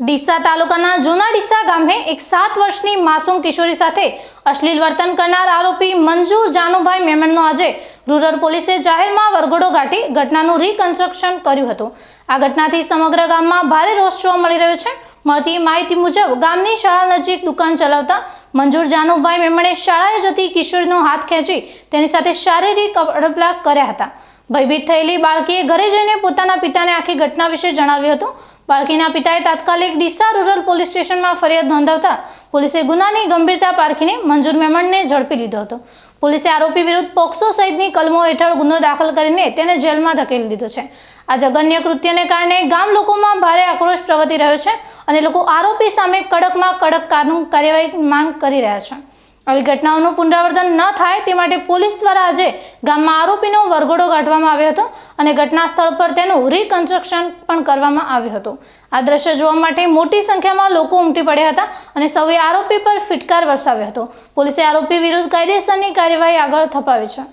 ડીસા તાલુકાના જૂના ડીસા ગામે એક સાત વર્ષની માસૂમ કિશોરી સાથે અશ્લીલ વર્તન કરનાર આરોપી મંજૂર જાનુભાઈ મેમણનો આજે રૂરલ પોલીસે જાહેરમાં વરઘોડો ગાંઠી ઘટનાનું રિકન્સ્ટ્રક્શન કર્યું હતું. આ ઘટનાથી સમગ્ર ગામમાં ભારે રોષ જોવા મળી રહ્યો છે. મળતી માહિતી મુજબ, ગામની શાળા નજીક દુકાન ચલાવતા મંજૂર જાનુભાઈ મેમણે શાળાએ જતી કિશોરીનો હાથ ખેંચી તેની સાથે શારીરિક અડપલા કર્યા હતા. ભયભીત થયેલી બાળકીએ ઘરે જઈને પોતાના પિતાને આખી ઘટના વિશે જણાવ્યું હતું. બાળકીના પિતાએ તાત્કાલિક ડીસા રૂરલ પોલીસ સ્ટેશનમાં ફરિયાદ નોંધાવતા પોલીસે ગુનાની ગંભીરતા પારખીને મંજૂર મેમણને ઝડપી લીધો હતો. પોલીસે આરોપી વિરુદ્ધ પોક્સો સહિતની કલમો હેઠળ ગુનો દાખલ કરીને તેને જેલમાં ધકેલી દીધો છે. આ જઘન્ય કૃત્યને કારણે ગામ લોકોમાં ભારે આક્રોશ પ્રવર્તી રહ્યો છે અને લોકો આરોપી સામે કડકમાં કડક કાર્યવાહી માંગ કરી રહ્યા છે. આવી ઘટનાઓનું પુનરાવર્તન ન થાય તે માટે પોલીસ દ્વારા આજે ગામમાં આરોપીનો વરઘોડો કાઢવામાં આવ્યો હતો અને ઘટના સ્થળ પર તેનું રિકન્સ્ટ્રક્શન પણ કરવામાં આવ્યું હતું. આ દ્રશ્ય જોવા માટે મોટી સંખ્યામાં લોકો ઉમટી પડ્યા હતા અને સૌએ આરોપી પર ફિટકાર વરસાવ્યો હતો. પોલીસે આરોપી વિરુદ્ધ કાયદેસરની કાર્યવાહી આગળ થપાવી છે.